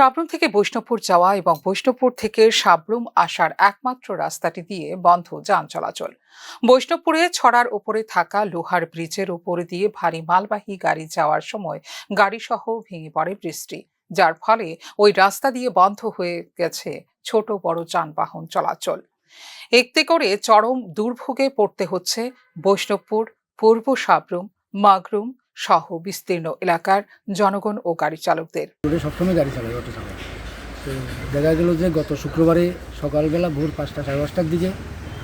সাবরুম থেকে বৈষ্ণবপুর যাওয়া এবং বৈষ্ণবপুর থেকে সাবরুম আসার একমাত্র রাস্তাটি দিয়ে বন্ধ যান চলাচল। বৈষ্ণবপুরে ছড়ার ওপরে থাকা লোহার ব্রিজের উপরে দিয়ে ভারী মালবাহী গাড়ি যাওয়ার সময় গাড়িসহ ভেঙে পড়ে বৃষ্টি যার ফলে ওই রাস্তা দিয়ে বন্ধ হয়ে গেছে ছোট বড় যানবাহন চলাচল। একতে করে চরম দুর্ভোগে পড়তে হচ্ছে বৈষ্ণবপুর, পূর্ব সাবরুম মাগরুম সহ বিস্তীর্ণ এলাকার জনগণ ও গাড়ি চালকদের। সবসময় গাড়ি চালায়, অটো চালায়। তো দেখা গেল যে গত শুক্রবারে সকালবেলা ভোর পাঁচটা সাড়ে পাঁচটার দিকে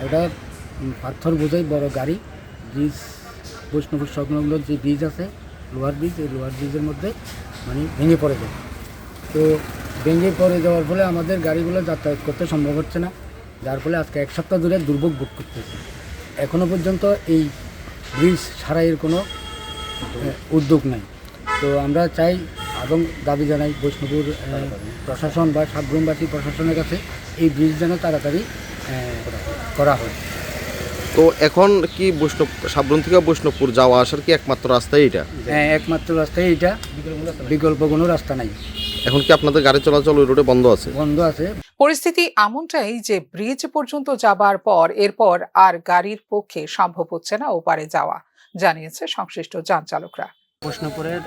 একটা পাথর বোঝাই বড় গাড়ি, ব্রিজ বৈষ্ণবপুর সংলগ্ন যে ব্রিজ আছে, লোহার ব্রিজ, এই লোহার ব্রিজের মধ্যে মানে ভেঙে পড়ে যায়। তো ভেঙে পড়ে যাওয়ার ফলে আমাদের গাড়িগুলো যাতায়াত করতে সম্ভব হচ্ছে না। যার ফলে আজকে এক সপ্তাহ ধরে দুর্ভোগ ভোগ করতেছে। এখনও পর্যন্ত এই ব্রিজ সারাইয়ের কোনো উদ্যোগ নাই। তো আমরা চাই এবং দাবি জানাই বৈষ্ণবপুর প্রশাসন বা সাতগ্রামবাসী প্রশাসনের কাছে এই ব্রিজ যেন তাড়াতাড়ি করা হয়। তো এখন কি বৈষ্ণব সাবরুম থেকে বৈষ্ণবপুর যাওয়া আসার কি একমাত্র রাস্তা এটা? হ্যাঁ, একমাত্র রাস্তা এইটা বিকল্প কোনো রাস্তা নাই। এখন কি আপনাদের গাড়ি চলাচল ওই রোডে বন্ধ আছে? বন্ধ আছে। পরিস্থিতি এমনটাই যে ব্রিজ পর্যন্ত যাবার পর এরপর আর গাড়ির পক্ষে সম্ভব হচ্ছে না ওপারে যাওয়া জানিয়েছে সংশ্লিষ্ট যান চালকরা। বৈষ্ণবপুরের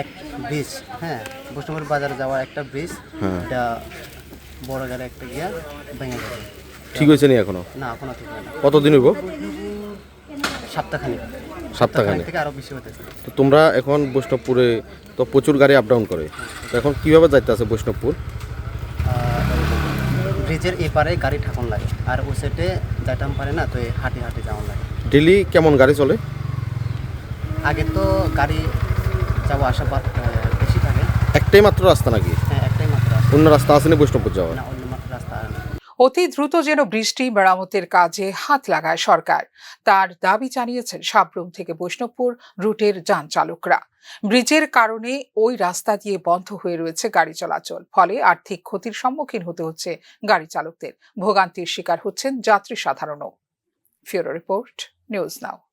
এক ব্রিজ হ্যাঁ বৈষ্ণবপুর বাজারে যাওয়ার একটা ব্রিজ হ্যাঁ। এটা বড় গাড়ি একটা গিয়া ভেঙে যাবে ঠিক হয়েছে নি এখনও? না এখনও ঠিক হয় না কতদিন হইব? সপ্তাহখানিক। সপ্তাহখানে থেকে আরও বেশি হতেছে তো তোমরা এখন বৈষ্ণবপুরে তো প্রচুর গাড়ি আপ ডাউন করে। তো এখন কীভাবে যাইতে আছে বৈষ্ণবপুর? ব্রিজের এপারে গাড়ি ঠাকুন লাগে আর ওই সাইডে যাইতাম পারে না তো হাঁটি হাঁটি যাওয়ার লাগে। ডেলি কেমন গাড়ি চলে? আগে তো গাড়ি যাব আসা বেশি থাকে। একটাই মাত্র রাস্তা নাকি? হ্যাঁ একটাই মাত্র রাস্তা। অন্য রাস্তা আসেনি বৈষ্ণবপুর যাওয়া না অন্য মাত্র রাস্তা আর নেই। অতি দ্রুত যেন বৃষ্টি মেরামতের কাজে হাত লাগায় সরকার। তার দাবি জানিয়েছেন সাবরুম থেকে বৈষ্ণবপুর রুটের যান চালকরা। ব্রিজের কারণে ওই রাস্তা দিয়ে বন্ধ হয়ে রয়েছে গাড়ি চলাচল, ফলে আর্থিক ক্ষতির সম্মুখীন হতে হচ্ছে গাড়ি চালকদের। ভোগান্তির শিকার হচ্ছেন যাত্রী সাধারণও। ফিউরো রিপোর্ট, নিউজ নাও।